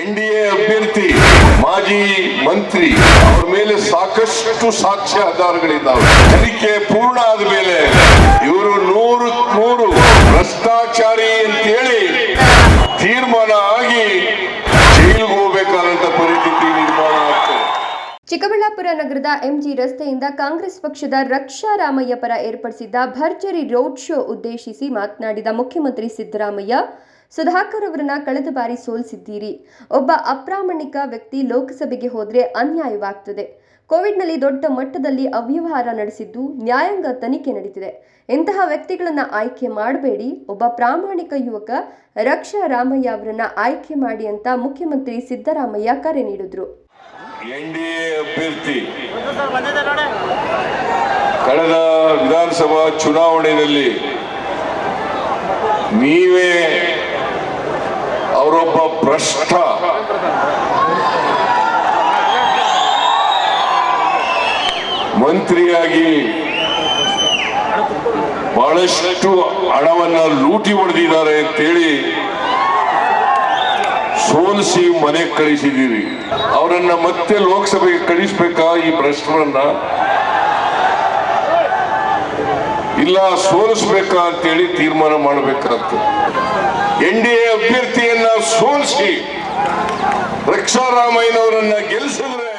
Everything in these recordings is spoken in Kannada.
ಎನ್ ಡಿ ಎ ಅಭ್ಯರ್ಥಿ, ಮಾಜಿ ಮಂತ್ರಿ, ಅವ್ರ ಮೇಲೆ ಸಾಕಷ್ಟು ಸಾಕ್ಷ್ಯ ಆಧಾರಗಳಿದ್ದಾವೆ. ತನಿಖೆ ಪೂರ್ಣ ಆದ ಮೇಲೆ ಇವರು ನೂರು ನೂರು ಭ್ರಷ್ಟಾಚಾರಿ ಅಂತೇಳಿ ತೀರ್ಮಾನ ಆಗಿ ಜೈಲಿಗೆ ಹೋಗ್ಬೇಕಾದಂತ ಪರಿಸ್ಥಿತಿ ನಿರ್ಮಾಣ ಆಗ್ತದೆ. ಚಿಕ್ಕಬಳ್ಳಾಪುರ ನಗರದ ಎಂಜಿ ರಸ್ತೆಯಿಂದ ಕಾಂಗ್ರೆಸ್ ಪಕ್ಷದ ರಕ್ಷಾ ರಾಮಯ್ಯ ಪರ ಏರ್ಪಡಿಸಿದ್ದ ಭರ್ಜರಿ ರೋಡ್ ಶೋ ಉದ್ದೇಶಿಸಿ ಮಾತನಾಡಿದ ಮುಖ್ಯಮಂತ್ರಿ ಸಿದ್ದರಾಮಯ್ಯ ಸುಧಾಕರ್ ಅವರನ್ನ ಕಳೆದ ಬಾರಿ ಸೋಲಿಸಿದ್ದೀರಿ. ಒಬ್ಬ ಅಪ್ರಾಮಾಣಿಕ ವ್ಯಕ್ತಿ ಲೋಕಸಭೆಗೆ ಹೋದ್ರೆ ಅನ್ಯಾಯವಾಗ್ತದೆ. ಕೋವಿಡ್ನಲ್ಲಿ ದೊಡ್ಡ ಮಟ್ಟದಲ್ಲಿ ಅವ್ಯವಹಾರ ನಡೆಸಿದ್ದು ನ್ಯಾಯಾಂಗ ತನಿಖೆ ನಡೀತಿದೆ. ಇಂತಹ ವ್ಯಕ್ತಿಗಳನ್ನ ಆಯ್ಕೆ ಮಾಡಬೇಡಿ. ಒಬ್ಬ ಪ್ರಾಮಾಣಿಕ ಯುವಕ ರಕ್ಷಾ ರಾಮಯ್ಯ ಅವರನ್ನ ಆಯ್ಕೆ ಮಾಡಿ ಅಂತ ಮುಖ್ಯಮಂತ್ರಿ ಸಿದ್ದರಾಮಯ್ಯ ಕರೆ ನೀಡಿದ್ರು. ಕಳೆದ ವಿಧಾನಸಭಾ ಚುನಾವಣೆಯಲ್ಲಿ ನೀವೇ ಅವರೊಬ್ಬ ಭ್ರಷ್ಟ. ಮಂತ್ರಿಯಾಗಿ ಬಹಳಷ್ಟು ಹಣವನ್ನ ಲೂಟಿ ಹೊಡೆದಿದ್ದಾರೆ ಅಂತೇಳಿ ಸೋಲಿಸಿ ಮನೆಗೆ ಕಳಿಸಿದ್ದೀರಿ. ಅವರನ್ನ ಮತ್ತೆ ಲೋಕಸಭೆಗೆ ಕಳಿಸ್ಬೇಕಾ ಈ ಭ್ರಷ್ಟರನ್ನ ಇಲ್ಲ, ಸೋಲಿಸ್ಬೇಕಾ ಅಂತೇಳಿ ತೀರ್ಮಾನ ಮಾಡಬೇಕಾಗ್ತದೆ ಎನ್ ಡಿ ಎ ಅಭ್ಯರ್ಥಿಯನ್ನ ಸೋಲಿಸಿ ರಕ್ಷಾರಾಮಯ್ಯನವರನ್ನ ಗೆಲ್ಲಿಸಿದ್ರೆ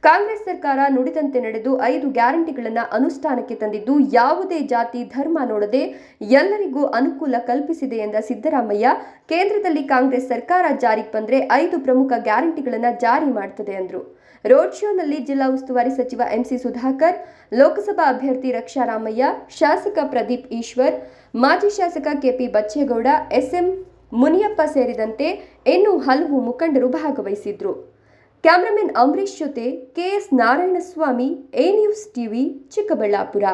ಕಾಂಗ್ರೆಸ್ ಸರ್ಕಾರ ನುಡಿದಂತೆ ನಡೆದು ಐದು ಗ್ಯಾರಂಟಿಗಳನ್ನ ಅನುಷ್ಠಾನಕ್ಕೆ ತಂದಿದ್ದು ಯಾವುದೇ ಜಾತಿ, ಧರ್ಮ ನೋಡದೆ ಎಲ್ಲರಿಗೂ ಅನುಕೂಲ ಕಲ್ಪಿಸಿದೆ ಎಂದ ಸಿದ್ದರಾಮಯ್ಯ, ಕೇಂದ್ರದಲ್ಲಿ ಕಾಂಗ್ರೆಸ್ ಸರ್ಕಾರ ಜಾರಿಗೆ ಬಂದ್ರೆ ಐದು ಪ್ರಮುಖ ಗ್ಯಾರಂಟಿಗಳನ್ನ ಜಾರಿ ಮಾಡ್ತದೆ ಎಂದರು ರೋಡ್ ಶೋನಲ್ಲಿ ಜಿಲ್ಲಾ ಉಸ್ತುವಾರಿ ಸಚಿವ ಎಂಸಿ ಸುಧಾಕರ್, ಲೋಕಸಭಾ ಅಭ್ಯರ್ಥಿ ರಕ್ಷಾರಾಮಯ್ಯ, ಶಾಸಕ ಪ್ರದೀಪ್ ಈಶ್ವರ್, ಮಾಜಿ ಶಾಸಕ ಕೆಪಿ ಬಚ್ಚೇಗೌಡ, ಎಸ್ಎಂ ಮುನಿಯಪ್ಪ ಸೇರಿದಂತೆ ಇನ್ನೂ ಹಲವು ಮುಖಂಡರು ಭಾಗವಹಿಸಿದ್ರು. ಕ್ಯಾಮರಾಮನ್ ಅಂಬರೀಶ್ ಜೊತೆ KS Narayanaswamy, A news TV, Chikkaballapur.